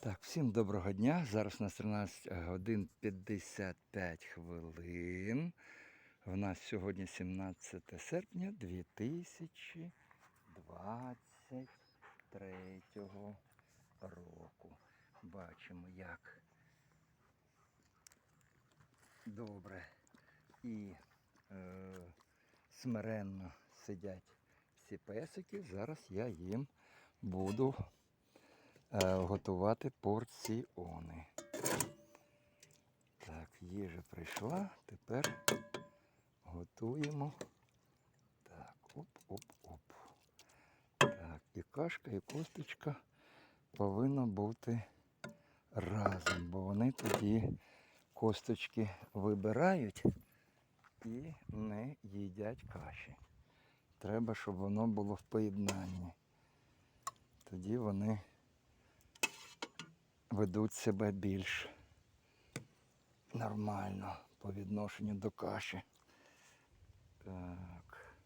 Так, всім доброго дня. Зараз у нас 13 годин 55 хвилин. У нас сьогодні 17 серпня 2023 року. Бачимо, як добре і е, смиренно сидять всі песики. Зараз я їм буду е, готувати порціони. Так, їжа прийшла, тепер готуємо. Так, оп-оп-оп. Так, і кашка, і косточка повинна бути разом, бо вони тоді косточки вибирають і не їдять каші. Треба, щоб воно було в поєднанні. Тоді вони ведуть себе більш нормально по відношенню до каші. Так.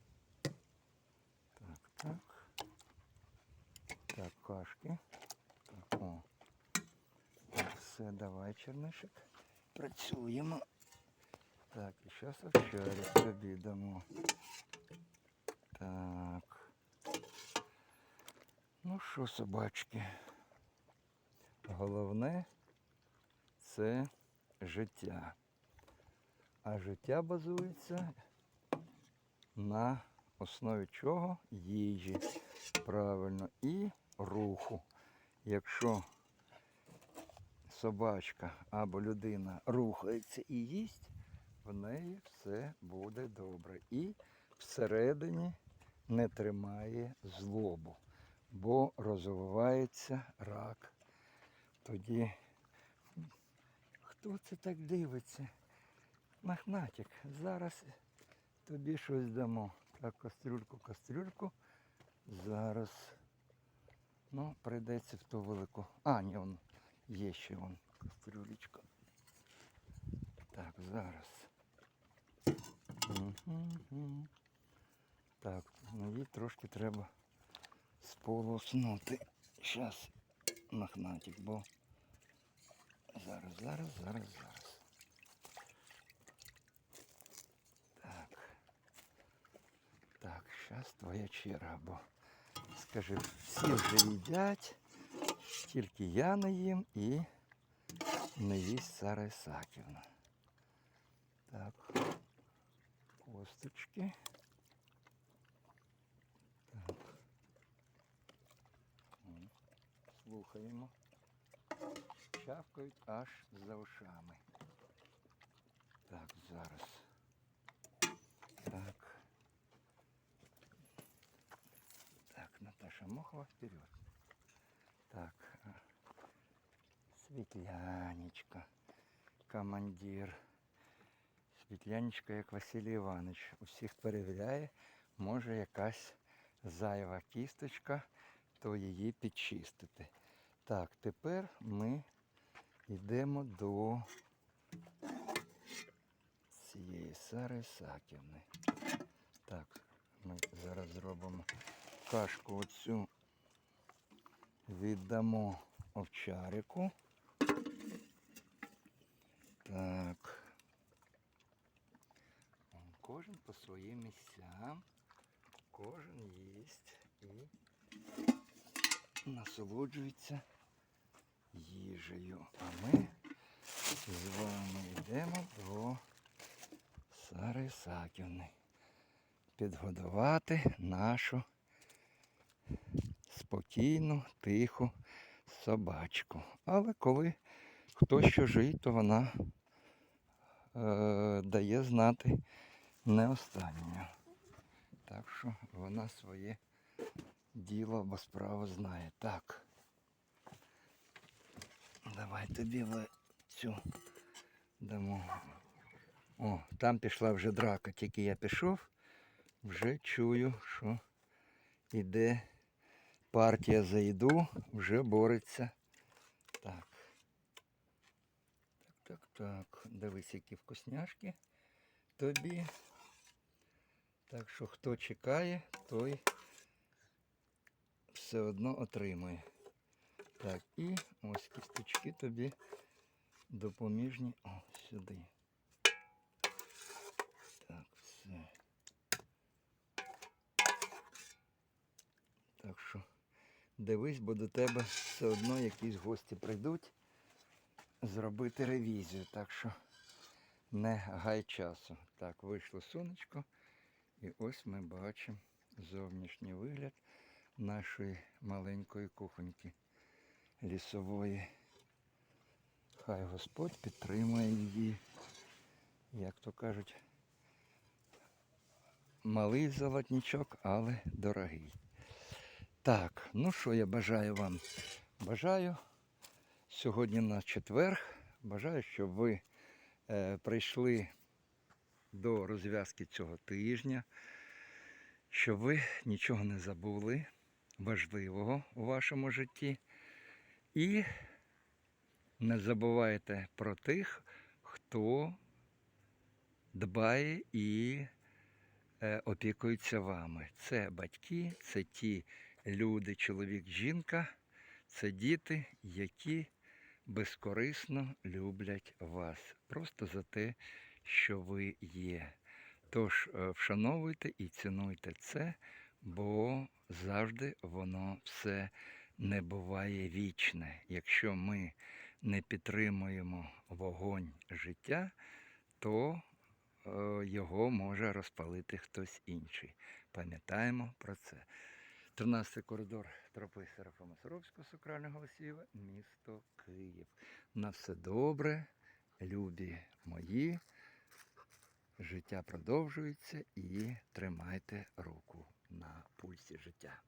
Так, так. Так, кашки. Так, о. Все, давай, чернишик. Працюємо. Так, і зараз овчарик тобі дамо. Так. Ну що, собачки? Головне це життя. А життя базується на основі чого? Їжі. Правильно. І руху. Якщо собачка або людина рухається і їсть, в неї все буде добре. І всередині не тримає злобу, бо розвивається рак. Тоді хто це так дивиться? Махнатик, зараз тобі щось дамо. Так, кастрюльку, кастрюльку. Зараз. Ну, прийдеться в ту велику. А, ні, он є ще вон кастрюлечка. Так, зараз. Так, ну їй трошки треба сполоснути. Зараз махнатик, бо зараз, зараз, зараз, зараз. Так. Так, зараз твоя черга, бо скажи, всі вже їдять, тільки я не їм і не їсть Сара Ісаківна. Так, косточки. Слухаємо. Чавкають аж за ушами. Так, зараз. Так. Так, Наташа Мохова вперед. Так. Світлянечка, командир. Світлянечка, як Василій Іванович, усіх перевіряє, може якась зайва кісточка, то її підчистити. Так, тепер ми йдемо до цієї Сари Саківни. Так, ми зараз зробимо кашку оцю віддамо овчарику. Так. Кожен по своїм місцям, кожен їсть насолоджується їжею. А ми з вами йдемо до Сари Саківни. Підгодувати нашу спокійну, тиху собачку. Але коли хтось чужий, то вона е, дає знати не останньою. Так що вона своє діло або справу знає. Так. Давай тобі цю дамо. О, там пішла вже драка, тільки я пішов, вже чую, що іде партія за їду, вже бореться. Так. Так, так, так. Дивись, які вкусняшки тобі. Так що хто чекає, той все одно отримує. Так, і ось кісточки тобі допоміжні. О, сюди. Так, все. Так що дивись, бо до тебе все одно якісь гості прийдуть зробити ревізію. Так що не гай часу. Так, вийшло сонечко. І ось ми бачимо зовнішній вигляд нашої маленької кухоньки лісової. Хай Господь підтримує її, як то кажуть, малий золотничок, але дорогий. Так, ну що я бажаю вам? Бажаю сьогодні на четверг. Бажаю, щоб ви е, прийшли до розв'язки цього тижня, щоб ви нічого не забули важливого у вашому житті. І не забувайте про тих, хто дбає і е, опікується вами. Це батьки, це ті люди, чоловік, жінка, це діти, які безкорисно люблять вас. Просто за те, що ви є. Тож е, вшановуйте і цінуйте це, бо завжди воно все не буває вічне. Якщо ми не підтримуємо вогонь життя, то е, його може розпалити хтось інший. Пам'ятаємо про це. 13 коридор тропи Серафима Саровського сакрального Васильєва, місто Київ. На все добре, любі мої. Життя продовжується і тримайте руку на пульсі життя.